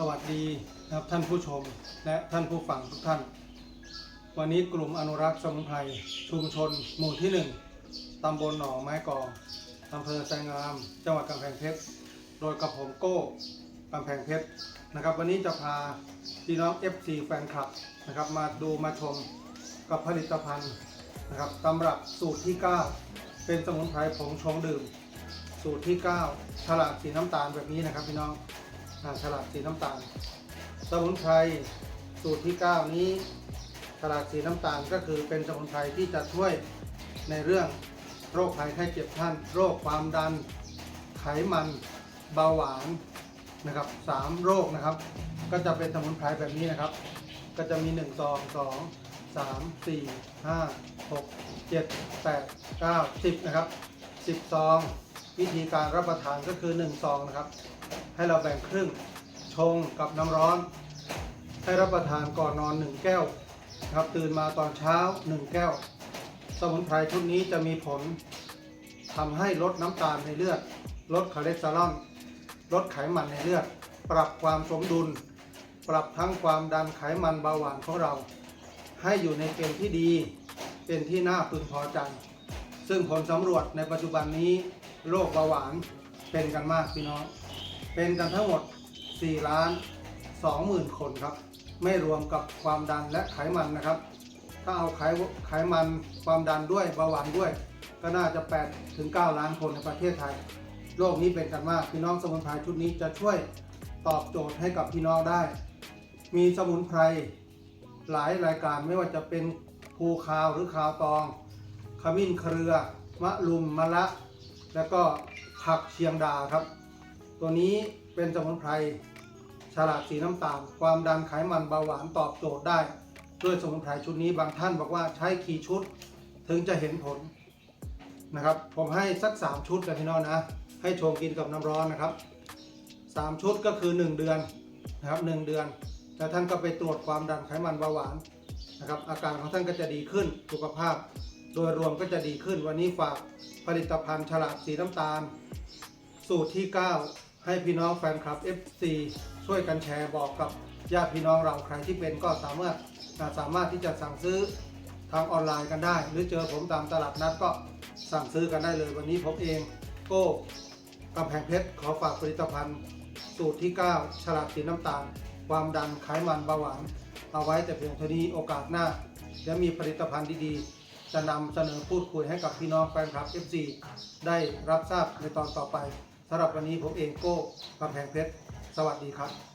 สวัสดีนะครับท่านผู้ชมและท่านผู้ฟังทุกท่าน วันนี้กลุ่มอนุรักษ์สมุนไพรชุมชน หมู่ที่ 1 ตำบลหนองไม้กองอำเภอแสงงาม จังหวัดกำแพงเพชร โดยกับผมโก้กำแพงเพชรนะครับ วันนี้จะพาพี่น้อง FC แฟนคลับนะครับ มาดูมาชมกับผลิตภัณฑ์นะครับตำรับสูตรที่ 9 เป็นสมุนไพรผงชงดื่ม สูตรที่ 9 ฉลากสีน้ำตาลแบบนี้นะครับพี่น้อง ฉลากสีน้ำตาล สมุนไพรสูตรที่ 9 นี้ฉลากสีน้ำตาลก็คือเป็นสมุนไพรที่จะช่วยในเรื่องโรคภัยไข้เจ็บท่าน โรคความดัน ไขมันเบาหวานนะครับสามโรคนะครับ ก็จะเป็นสมุนไพรแบบนี้นะครับ ก็จะมี1ซอง2 3 4 5 6 7 8 9 10 นะครับ 10 ซอง วิธีการรับประทานก็คือ1ซองนะครับ ให้เราแบ่งครึ่งชงกับน้ำร้อน ให้รับประทานก่อนนอน 1 แก้วครับตื่นมาตอนเช้า 1 แก้ว สมุนไพรชุดนี้จะมีผลทำให้ลดน้ำตาลในเลือด ลดคอเลสเตอรอลลดไขมันในเลือด ปรับความสมดุล ปรับทั้งความดันไขมันเบาหวานของเรา ให้อยู่ในเกณฑ์ที่ดี เป็นที่น่าพึงพอใจ ซึ่งผลสำรวจในปัจจุบันนี้ โรคเบาหวานเป็นกันมากพี่น้อง เป็นกันทั้งหมด 4 ล้าน 20,000 คนครับ ไม่รวมกับความดันและไขมันนะครับ ถ้าเอาไขไขมันความดันด้วยเบาหวานด้วย ก็น่าจะ8ถึง9ล้านคนในประเทศไทย โรคนี้เป็นกันมากพี่น้องสมุนไพรชุดนี้จะช่วยตอบโจทย์ให้กับพี่น้องได้ มีสมุนไพรหลายรายการไม่ว่าจะเป็นภูคาวหรือคาวตอง ขมิ้นเครือ มะลุมมะละ แล้วก็ผักเชียงดาครับ ตัวนี้เป็นสมุนไพรฉลากสีน้ำตาล ความดันไขมันเบาหวานตอบโจทย์ได้ ด้วยสมุนไพรชุดนี้บางท่านบอกว่าใช้กี่ชุดถึงจะเห็นผลนะครับ ผมให้สัก 3 ชุดกันพี่น้องนะ ให้ชงกินกับน้ำร้อนนะครับ 3 ชุดก็คือ 1 เดือนนะครับ 1 เดือน แล้วท่านก็ไปตรวจความดันไขมันเบาหวานนะครับ อาการของท่านก็จะดีขึ้นสุขภาพ โดยรวมก็จะดีขึ้นวันนี้ฝากผลิตภัณฑ์ฉลากสีน้ำตาล สูตรที่ 9 ให้พี่น้องแฟนคลับ FC ช่วยกันแชร์บอกกับญาติพี่น้องเราใครที่เป็นก็สามารถสามารถที่จะสั่งซื้อทางออนไลน์กันได้ หรือเจอผมตามตลาดนัดก็สั่งซื้อกันได้เลยวันนี้ผมเองโก้กำแพงเพชรขอฝากผลิตภัณฑ์ สูตรที่ 9 ฉลากสีน้ำตาล ความดันไขมันเบาหวาน เอาไว้แต่เพียงเท่านี้โอกาสหน้า จะมีผลิตภัณฑ์ดีๆ จะนำเสนอพูดคุยให้กับพี่น้องแฟนคลับ FC ได้รับทราบในตอนต่อไปสำหรับวันนี้ผมเองโก้กำแพงเพชร สวัสดีครับ